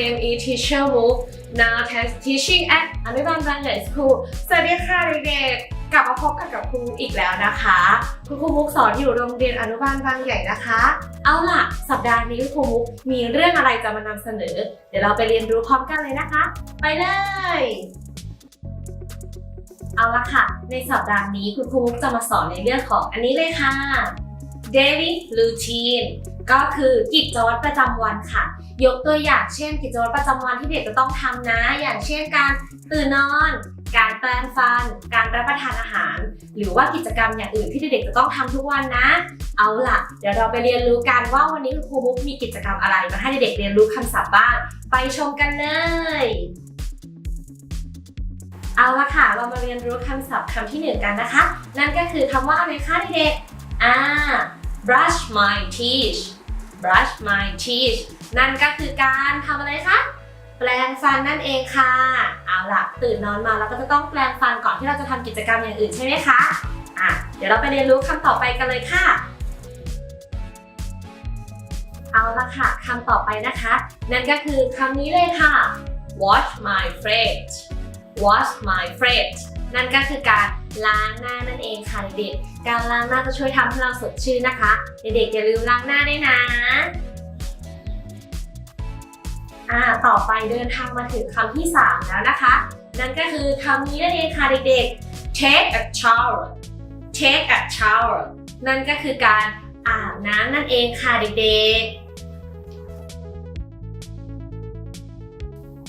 name is teacher Mook now test teaching at อนุบาลบางใหญ่ school สวัสดีค่ะเด็กๆกลับมาพบกันกับครูอีกแล้วนะคะ คุณครูมุกสอนอยู่โรงเรียนอนุบาลบางใหญ่นะคะ เอาล่ะ สัปดาห์นี้ครูมุกมีเรื่องอะไรจะมานำเสนอ เดี๋ยวเราไปเรียนรู้พร้อมกันเลยนะคะ ไปเลย เอาละค่ะ ในสัปดาห์นี้คุณครูมุกจะมาสอนในเรื่องของอันนี้เลยค่ะ daily routine ก็คือกิจวัตรประจำวันค่ะ ยกตัวอย่างเช่น กิจวัตรประจำวันที่เด็กจะต้องทำนะ อย่างเช่นการตื่นนอน การแปรงฟัน การรับประทานอาหาร หรือว่ากิจกรรมอย่างอื่นที่เด็กๆจะต้องทำทุกวันนะ เอาล่ะ เดี๋ยวเราไปเรียนรู้กันว่าวันนี้คุณครูมุกมีกิจกรรมอะไรมาให้เด็กๆเรียนรู้คำศัพท์บ้าง ไปชมกันเลยเอาละค่ะ เรามาเรียนรู้คำศัพท์คำที่หนึ่งกันนะคะ นั่นก็คือคำว่าอะไรคะเด็กๆอ่า brush my teeth brush my teeth นั่นก็คือการทำอะไรคะ แปลงฟันนั่นเองค่ะ เอาล่ะ ตื่นนอนมาเราก็จะต้องแปลงฟันก่อนที่เราจะทำกิจกรรมอย่างอื่นใช่ไหมคะอะเดี๋ยวเราไปเรียนรู้คำต่อไปกันเลยค่ะ เอาละค่ะคำต่อไปนะคะ นั่นก็คือคำนี้เลยค่ะ wash my face wash my face นั่นก็คือการ ล้างหน้านั่นเองค่ะเด็กๆการล้างหน้าจะช่วยทำให้เราสดชื่นนะคะ เด็กๆอย่าลืมล้างหน้าด้วยนะอ่าต่อไปเดินทางมาถึงคำที่ 3 แล้วนะคะ นั่นก็คือคำนี้นั่นเองค่ะเด็กๆ take a shower take a shower นั่นก็คือการอาบน้ำนั่นเองค่ะเด็กๆ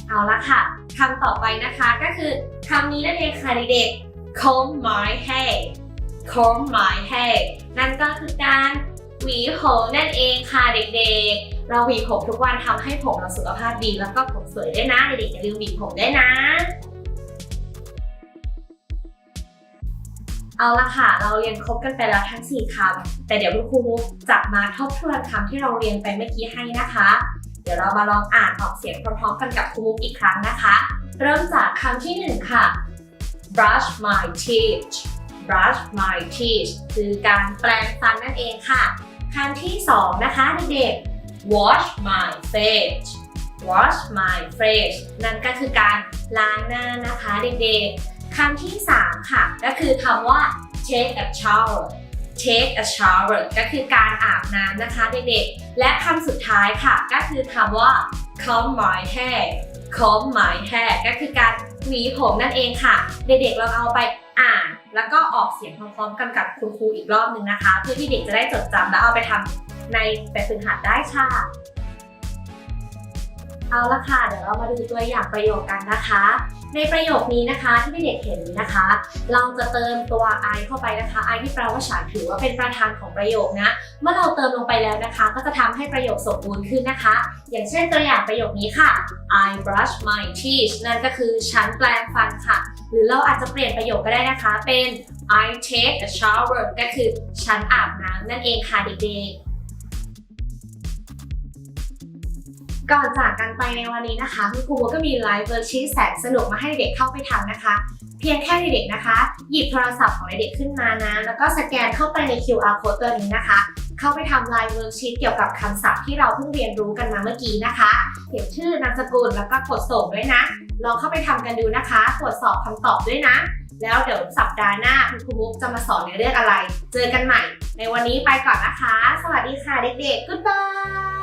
เอาละค่ะคำต่อไปนะคะก็คือคำนี้นั่นเองค่ะเด็กๆ comb my hair comb my hair นั่นก็คือการหวีผมนั่นเองค่ะเด็กๆ เราหวีผมทุกวันทำให้ผมเราสุขภาพดีแล้วก็ผมสวยด้วยนะเด็กๆอย่าลืมหวีผมด้วยนะ เอาละค่ะ เราเรียนครบกันไปแล้วทั้ง 4คำแต่เดี๋ยวคุณครูมุกจะมาทบทวนคำที่เราเรียนไปเมื่อกี้ให้นะคะ เดี๋ยวเรามาลองอ่านออกเสียงพร้อมๆกันกับครูมุกอีกครั้งนะคะ เริ่มจากคำที่หนึ่งค่ะ brush my teeth brush my teeth คือการแปรงฟันนั่นเองค่ะคำที่สองนะคะเด็กๆ wash my face wash my face นั่นก็คือการล้างหน้านะคะเด็กๆคำที่สามค่ะ ก็คือคำว่า take a shower take a shower ก็คือการอาบน้ำนะคะเด็กๆ และคำสุดท้ายค่ะ ก็คือคำว่า comb my hair comb my hair ก็คือการหวีผมนั่นเองค่ะ เด็กๆเราเอาไปอ่าน แล้วก็ออกเสียงพร้อมๆกันกับคุณครูอีกรอบหนึ่งนะคะ เพื่อที่เด็กจะได้จดจำแล้วเอาไปทำในแบบฝึกหัดได้ค่ะ เอาละค่ะ เดี๋ยวเรามาดูตัวอย่างประโยคกันนะคะ ในประโยคนี้นะคะที่เด็กๆเห็นนี้นะคะ เราจะเติมตัว I เข้าไปนะคะ I ที่แปลว่าฉันถือว่าเป็นประธานของประโยคนะ เมื่อเราเติมลงไปแล้วนะคะ ก็จะทำให้ประโยคสมบูรณ์ขึ้นนะคะ อย่างเช่นตัวอย่างประโยคนี้ค่ะ I brush my teeth นั่นก็คือฉันแปรงฟันค่ะ หรือเราอาจจะเปลี่ยนประโยคก็ได้นะคะ เป็น I take a shower ก็คือฉันอาบน้ำนั่นเองค่ะเด็กๆ ก่อนจากกันไปในวันนี้นะคะคุณครูก็มีไลฟ์เวอร์ชีแสนสนุกมาให้เด็กเข้าไปทำนะคะ เพียงแค่เด็กนะคะ หยิบโทรศัพท์ของเด็กขึ้นมานะ แล้วก็สแกนเข้าไปใน QR code ตัวนี้นะคะ เข้าไปทำไลฟ์เวิร์กชีตเกี่ยวกับคำศัพท์ที่เราเพิ่งเรียนรู้กันมาเมื่อกี้นะคะเขียนชื่อนามสกุลแล้วก็กดส่งด้วยนะลองเข้าไปทำกันดูนะคะ ตรวจสอบคำตอบด้วยนะ แล้วเดี๋ยวสัปดาห์หน้าคุณครูมุกจะมาสอนในเรื่องอะไร เจอกันใหม่ ในวันนี้ไปก่อนนะคะ สวัสดีค่ะเด็กๆ goodbye